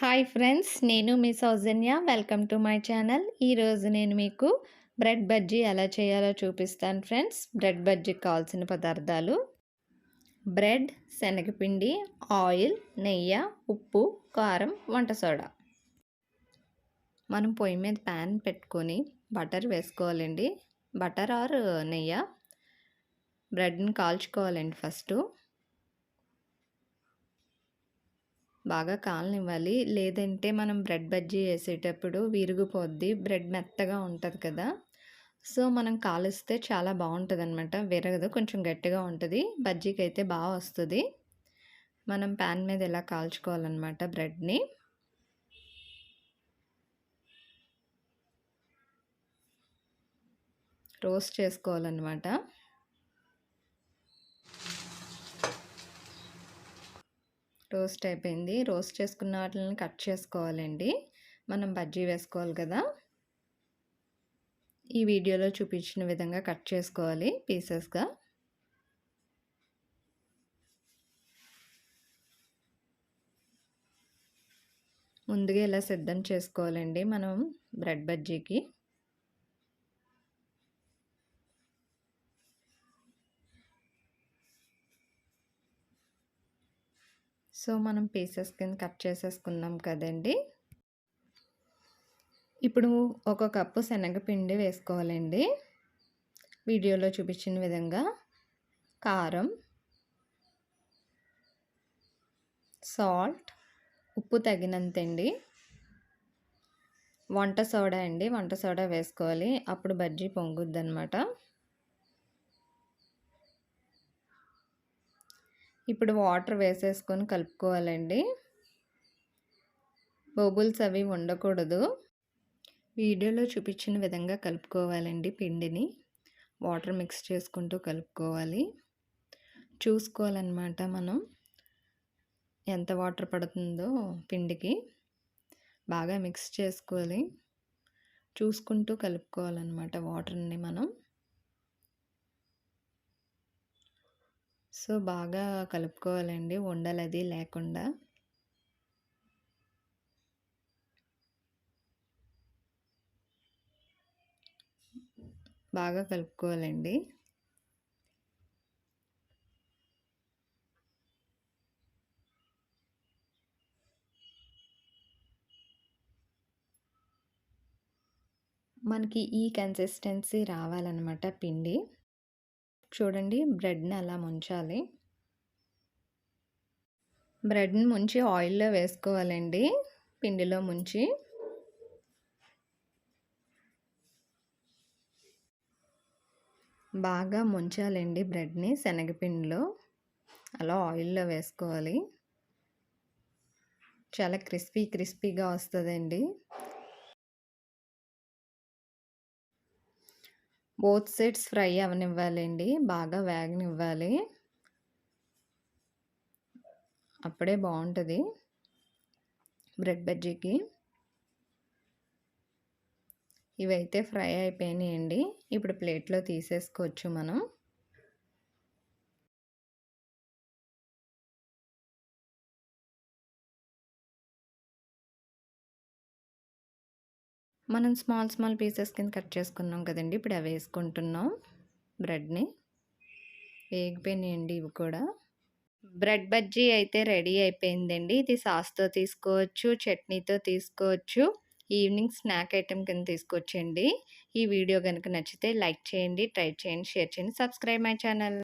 Hi friends నేను మీ Soujanya. Welcome to my channel. ఈరోజు నేను మీకు బ్రెడ్ బజ్జీ ఎలా చేయాలో చూపిస్తాను ఫ్రెండ్స్. బ్రెడ్ బజ్జీకి కావాల్సిన పదార్థాలు. బ్రెడ్ శనగపిండి ఆయిల్ నెయ్యి ఉప్పు కారం వంట సోడా. మనం పొయ్యి మీద ప్యాన్ పెట్టుకొని బటర్ వేసుకోవాలండి. బటర్ ఆర్ నెయ్యి. బ్రెడ్ని కాల్చుకోవాలండి ఫస్ట్. బాగా కాలనివ్వాలి. లేదంటే మనం బ్రెడ్ బజ్జీ వేసేటప్పుడు విరిగిపోద్ది. బ్రెడ్ మెత్తగా ఉంటుంది కదా. సో మనం కాలిస్తే చాలా బాగుంటుంది అనమాట విరగదు. కొంచెం గట్టిగా ఉంటుంది. బజ్జీకి అయితే బాగా వస్తుంది. మనం ప్యాన్ మీద ఎలా కాల్చుకోవాలన్నమాట బ్రెడ్ని? రోస్ట్ చేసుకోవాలన్నమాట. రోస్ట్ అయిపోయింది. రోస్ట్ చేసుకున్న వాటిని కట్ చేసుకోవాలండి. మనం బజ్జీ వేసుకోవాలి కదా. ఈ వీడియోలో చూపించిన విధంగా కట్ చేసుకోవాలి పీసెస్గా. ముందుగా ఇలా సిద్ధం చేసుకోవాలండి మనం బ్రెడ్ బజ్జీకి. సో మనం పీసెస్ కింద కట్ చేసేసుకున్నాం కదండి. ఇప్పుడు ఒక కప్పు శనగపిండి వేసుకోవాలండి. వీడియోలో చూపించిన విధంగా కారం సాల్ట్ ఉప్పు తగినంతండి. వంట సోడా అండి వంట సోడా వేసుకోవాలి. అప్పుడు బజ్జీ పొంగుద్ది అనమాట ఇప్పుడు వాటర్ వేసేసుకొని కలుపుకోవాలండి. బోబుల్స్ అవి ఉండకూడదు వీడియోలో చూపించిన విధంగా కలుపుకోవాలండి పిండిని. వాటర్ మిక్స్ చేసుకుంటూ కలుపుకోవాలి. చూసుకోవాలన్నమాట మనం ఎంత వాటర్ పడుతుందో పిండికి. బాగా మిక్స్ చేసుకోవాలి. చూసుకుంటూ కలుపుకోవాలన్నమాట వాటర్ని మనం. సో బాగా కలుపుకోవాలండి ఉండలది అది లేకుండా. బాగా కలుపుకోవాలండి. మనకి ఈ కన్సిస్టెన్సీ రావాలన్నమాట పిండి. చూడండి బ్రెడ్ని అలా ముంచాలి. బ్రెడ్ని ముంచి ఆయిల్లో వేసుకోవాలండి పిండిలో ముంచి. బాగా ముంచాలండి బ్రెడ్ని శనగపిండిలో. అలా ఆయిల్లో వేసుకోవాలి. చాలా క్రిస్పీ క్రిస్పీగా వస్తుందండి. బోత్ సైడ్స్ ఫ్రై అవనివ్వాలండి. బాగా వేగనివ్వాలి. అప్పుడే బాగుంటుంది బ్రెడ్ బజ్జీకి. ఇవైతే ఫ్రై అయిపోయినాయండి. ఇప్పుడు ప్లేట్లో తీసేసుకోవచ్చు మనం. మనం స్మాల్ స్మాల్ పీసెస్ కింద కట్ చేసుకున్నాం కదండి. ఇప్పుడు అవి వేసుకుంటున్నాం. బ్రెడ్ని వేగిపోయినాయండి ఇవి కూడా. బ్రెడ్ బజ్జీ అయితే రెడీ అయిపోయిందండి. ఇది సాస్తో తీసుకోవచ్చు చట్నీతో తీసుకోవచ్చు ఈవినింగ్ స్నాక్ ఐటెం కింద తీసుకొచ్చండి ఈ వీడియో కనుక నచ్చితే లైక్ చేయండి ట్రై చేయండి షేర్ చేయండి సబ్స్క్రైబ్ మై ఛానల్.